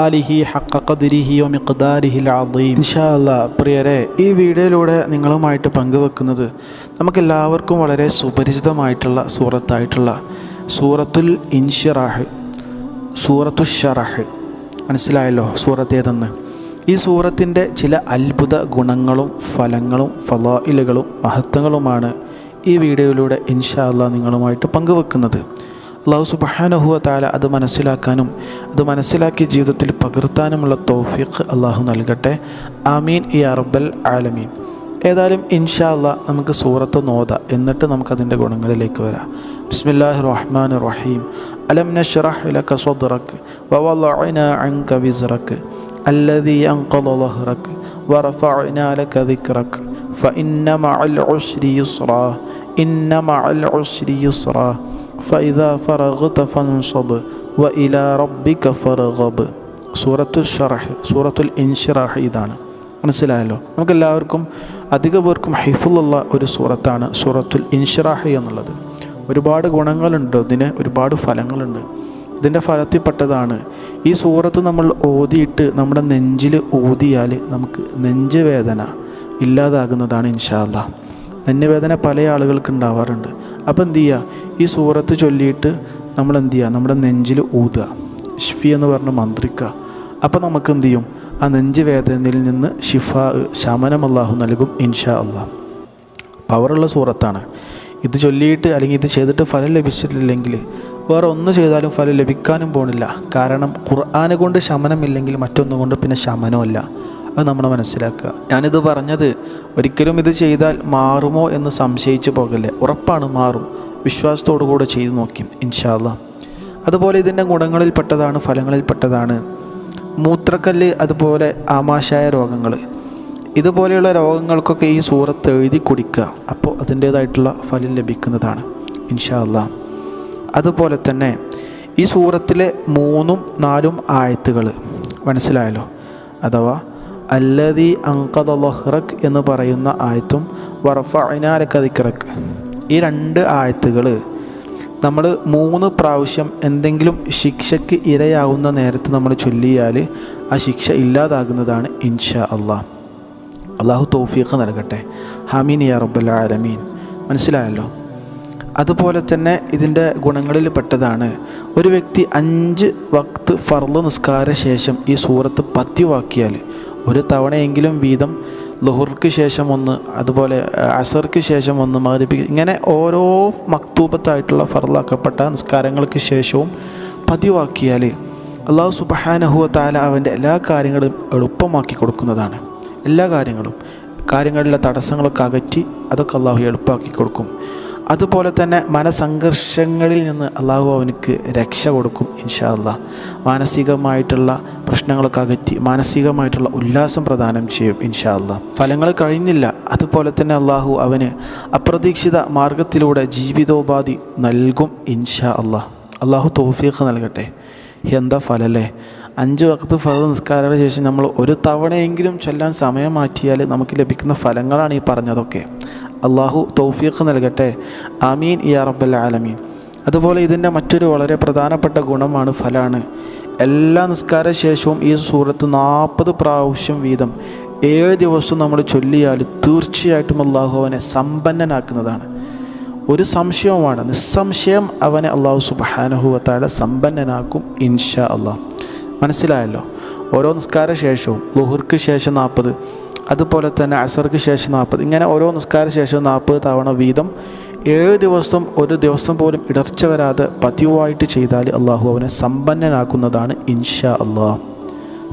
ആലിഹി ഇൻഷാ പ്രിയരെ ഈ വീഡിയോയിലൂടെ നിങ്ങളുമായിട്ട് പങ്കുവെക്കുന്നത് നമുക്കെല്ലാവർക്കും വളരെ സുപരിചിതമായിട്ടുള്ള സൂറത്തായിട്ടുള്ള സൂറത്തുൽ ഇൻഷിറാഹ് സൂറത്തു ഷറാഹ്. മനസ്സിലായല്ലോ സൂറത്ത് ഏതെന്ന്? ഈ സൂറത്തിന്റെ ചില അത്ഭുത ഗുണങ്ങളും ഫലങ്ങളും ഫലായിലുകളും മഹത്വങ്ങളുമാണ് ഈ വീഡിയോയിലൂടെ ഇൻഷാല്ല നിങ്ങളുമായിട്ട് പങ്കുവെക്കുന്നത്. അള്ളാഹു സുബഹാനഹുവ താല അത് മനസ്സിലാക്കാനും അത് മനസ്സിലാക്കി ജീവിതത്തിൽ പകർത്താനുമുള്ള തോഫീഖ് അള്ളാഹു നൽകട്ടെ. ആമീൻ. ഇ അറബൽ ആലമീൻ. ഏതായാലും ഇൻഷാ അള്ളാ നമുക്ക് സൂറത്ത് നോത എന്നിട്ട് നമുക്കതിന്റെ ഗുണങ്ങളിലേക്ക് വരാം. ബിസ്മില്ലാഹി റഹ്മാൻ റഹീം. അലം നഷ്റഹ് ലക സദ്റക് വവളഅന അല്ലദി അൻഖദ ലഹ്റക് വറഫഅന ലക ദിക്റക് ഉസ്രി യുസ്റ. ഇന്ന മഅൽ ഉസ്രി യുസ്റ. ഫൈദ ഫറഗുത ഫൻസബ് വ ഇലാ റബ്ബിക ഫറഗബ് സൂറത്തുൽ ഷറഹ് സൂറത്തുൽ ഇൻഷിറാഹ് ഇതാണ്. മനസ്സിലായല്ലോ? നമുക്കെല്ലാവർക്കും അധിക പേർക്കും ഹൈഫുള്ള ഒരു സൂറത്താണ് സൂറത്തുൽ ഇൻഷിറാഹ് എന്നുള്ളത്. ഒരുപാട് ഗുണങ്ങളുണ്ട് ഇതിന് ഒരുപാട് ഫലങ്ങളുണ്ട്. ഇതിന്റെ ഫലത്തിൽപ്പെട്ടതാണ് ഈ സൂറത്ത് നമ്മൾ ഓതിയിട്ട് നമ്മുടെ നെഞ്ചിൽ ഓതിയാൽ നമുക്ക് നെഞ്ച് വേദന ഇല്ലാതാകുന്നതാണ് അള്ളാഹ് നെഞ്ഞുവേദന പല ആളുകൾക്ക് ഉണ്ടാവാറുണ്ട്. അപ്പോൾ എന്ത് ചെയ്യുക ഈ സൂറത്ത് ചൊല്ലിയിട്ട് നമ്മൾ എന്ത് ചെയ്യുക നമ്മുടെ നെഞ്ചിൽ ഊതുക. ഷ്ഫി എന്ന് പറഞ്ഞ് മന്ത്രിക്കുക. അപ്പോൾ നമുക്ക് എന്ത് ചെയ്യും? ആ നെഞ്ച് വേദനയിൽ നിന്ന് ഷിഫ ശമനം അള്ളാഹു നൽകും ഇൻഷാ അള്ളാഹ് പവറുള്ള സൂറത്താണ്. ഇത് ചൊല്ലിയിട്ട് അല്ലെങ്കിൽ ഇത് ചെയ്തിട്ട് ഫലം ലഭിച്ചിട്ടില്ലെങ്കിൽ വേറെ ഒന്ന് ചെയ്താലും ഫലം ലഭിക്കാനും പോണില്ല. കാരണം ഖുർആാനെ കൊണ്ട് ശമനമില്ലെങ്കിൽ മറ്റൊന്നുകൊണ്ട് പിന്നെ ശമനമല്ല അത് നമ്മൾ മനസ്സിലാക്കുക. ഞാനിത് പറഞ്ഞത് ഒരിക്കലും ഇത് ചെയ്താൽ മാറുമോ എന്ന് സംശയിച്ച് പോകല്ലേ? ഉറപ്പാണ് മാറും. വിശ്വാസത്തോടു കൂടെ ചെയ്തു നോക്കി ഇൻഷാല്ല അതുപോലെ ഇതിന്റെ ഗുണങ്ങളിൽപ്പെട്ടതാണ് ഫലങ്ങളിൽപ്പെട്ടതാണ്. മൂത്രക്കല്ല് അതുപോലെ ആമാശായ രോഗങ്ങൾ ഇതുപോലെയുള്ള രോഗങ്ങൾക്കൊക്കെ ഈ സൂറത്ത് എഴുതി കുടിക്കുക. അപ്പോൾ അതിന്റേതായിട്ടുള്ള ഫലം ലഭിക്കുന്നതാണ് ഇൻഷാല്ല അതുപോലെ തന്നെ ഈ സൂറത്തിലെ മൂന്നും നാലും ആയത്തുകൾ മനസ്സിലായല്ലോ? അഥവാ അല്ലതി അങ്കദലഹ്റക് എന്ന് പറയുന്ന ആയത്തും വറഫഅനാലക്കതിക്കറക്ക് ഈ രണ്ട് ആയത്തുകൾ നമ്മൾ മൂന്ന് പ്രാവശ്യം എന്തെങ്കിലും ശിക്ഷയ്ക്ക് ഇരയാവുന്ന നേരത്ത് നമ്മൾ ചൊല്ലിയാൽ ആ ശിക്ഷ ഇല്ലാതാകുന്നതാണ് ഇൻഷാ അള്ളാഹ് അള്ളാഹു തൗഫീഖ് നൽകട്ടെ. ഹമീൻ യാ റബ്ബൽ ആലമീൻ. മനസ്സിലായല്ലോ? അതുപോലെ തന്നെ ഇതിന്റെ ഗുണങ്ങളിൽ പെട്ടതാണ്. ഒരു വ്യക്തി അഞ്ച് വക്ത് ഫർൾ നിസ്കാര ശേഷം ഈ സൂറത്ത് പതിവാക്കിയാൽ ഒരു തവണയെങ്കിലും വീതം ലുഹുർക്ക് ശേഷം ഒന്ന് അതുപോലെ അസർക്ക് ശേഷം ഒന്ന് മകരിപ്പിക്കുക ഇങ്ങനെ ഓരോ മക്തൂബത്തായിട്ടുള്ള ഫർലാക്കപ്പെട്ട നിസ്കാരങ്ങൾക്ക് ശേഷവും പതിവാക്കിയാൽ അള്ളാഹു സുബഹാനഹുവ താല അവന്റെ എല്ലാ കാര്യങ്ങളും എളുപ്പമാക്കി കൊടുക്കുന്നതാണ്. എല്ലാ കാര്യങ്ങളും. കാര്യങ്ങളിലെ തടസ്സങ്ങളൊക്കെ അകറ്റി അതൊക്കെ അള്ളാഹു എളുപ്പമാക്കി കൊടുക്കും. അതുപോലെ തന്നെ മനസംഘർഷങ്ങളിൽ നിന്ന് അള്ളാഹു അവനക്ക് രക്ഷ കൊടുക്കും ഇൻഷാ മാനസികമായിട്ടുള്ള പ്രശ്നങ്ങളൊക്കെ അകറ്റി മാനസികമായിട്ടുള്ള ഉല്ലാസം പ്രദാനം ചെയ്യും ഇൻഷാ ഫലങ്ങൾ കഴിഞ്ഞില്ല. അതുപോലെ തന്നെ അള്ളാഹു അവന് അപ്രതീക്ഷിത മാർഗത്തിലൂടെ ജീവിതോപാധി നൽകും ഇൻഷാ അല്ല അള്ളാഹു തോഫീഖ് നൽകട്ടെ. എന്താ ഫലല്ലേ? അഞ്ച് വക്കത്ത് ഫല നിസ്കാരത്തിന് ശേഷം നമ്മൾ ഒരു തവണയെങ്കിലും ചൊല്ലാൻ സമയം മാറ്റിയാൽ നമുക്ക് ലഭിക്കുന്ന ഫലങ്ങളാണ് ഈ പറഞ്ഞതൊക്കെ. അള്ളാഹു തൗഫീഖ് നൽകട്ടെ. ആമീൻ യാ റബ്ബൽ ആലമീൻ. അതുപോലെ ഇതിന്റെ മറ്റൊരു വളരെ പ്രധാനപ്പെട്ട ഗുണമാണ് ഫലാണ്. എല്ലാ നിസ്കാര ശേഷവും ഈ സൂറത്ത് നാൽപ്പത് പ്രാവശ്യം വീതം ഏഴ് ദിവസം നമ്മൾ ചൊല്ലിയാൽ തീർച്ചയായിട്ടും അള്ളാഹു അവനെ സമ്പന്നനാക്കുന്നതാണ്. ഒരു സംശയവുമാണ്. നിസ്സംശയം അവനെ അള്ളാഹു സുബാനഹുവത്താടെ സമ്പന്നനാക്കും ഇൻഷാ അള്ളാഹ് മനസ്സിലായല്ലോ? ഓരോ നിസ്കാര ശേഷവും ലുഹുർക്ക് ശേഷം നാൽപ്പത് അതുപോലെ തന്നെ അസർക്ക് ശേഷം നാൽപ്പത്. ഇങ്ങനെ ഓരോ നിസ്കാര ശേഷം നാൽപ്പത് തവണ വീതം ഏഴ് ദിവസം ഒരു ദിവസം പോലും ഇടർച്ച വരാതെ പതിവായിട്ട് ചെയ്താൽ അള്ളാഹു അവനെ സമ്പന്നനാക്കുന്നതാണ് ഇൻഷാ അള്ളാഹ്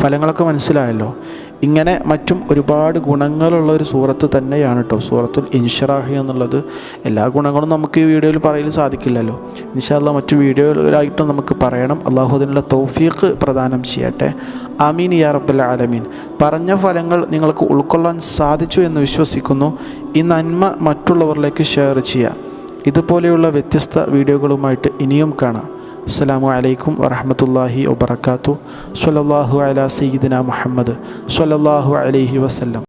ഫലങ്ങളൊക്കെ മനസ്സിലായല്ലോ. ഇങ്ങനെ മറ്റും ഒരുപാട് ഗുണങ്ങളുള്ള ഒരു സൂറത്ത് തന്നെയാണ് കേട്ടോ സൂറത്തുൽ ഇൻഷറാഹി എന്നുള്ളത്. എല്ലാ ഗുണങ്ങളും നമുക്ക് ഈ വീഡിയോയിൽ പറയൽ സാധിക്കില്ലല്ലോ. ഇൻഷാല്ല മറ്റു വീഡിയോയിലായിട്ടും നമുക്ക് പറയണം. അള്ളാഹുദിനുള്ള തൗഫീഖ് പ്രദാനം ചെയ്യട്ടെ. അമീൻ യാ റബ്ബൽ ആലമീൻ. പറഞ്ഞ ഫലങ്ങൾ നിങ്ങൾക്ക് ഉൾക്കൊള്ളാൻ സാധിച്ചു എന്ന് വിശ്വസിക്കുന്നു. ഈ നന്മ മറ്റുള്ളവരിലേക്ക് ഷെയർ ചെയ്യുക ഇതുപോലെയുള്ള വ്യത്യസ്ത വീഡിയോകളുമായിട്ട് ഇനിയും കാണാം. അസ്സലാമു അലൈക്കും വറഹമത്തല്ലാഹി വബർക്കാത്തു സ്വല്ലല്ലാഹു അലാ സയ്യിദിന മുഹമ്മദ്. സ്വല്ലല്ലാഹു അലൈഹി വസല്ലം.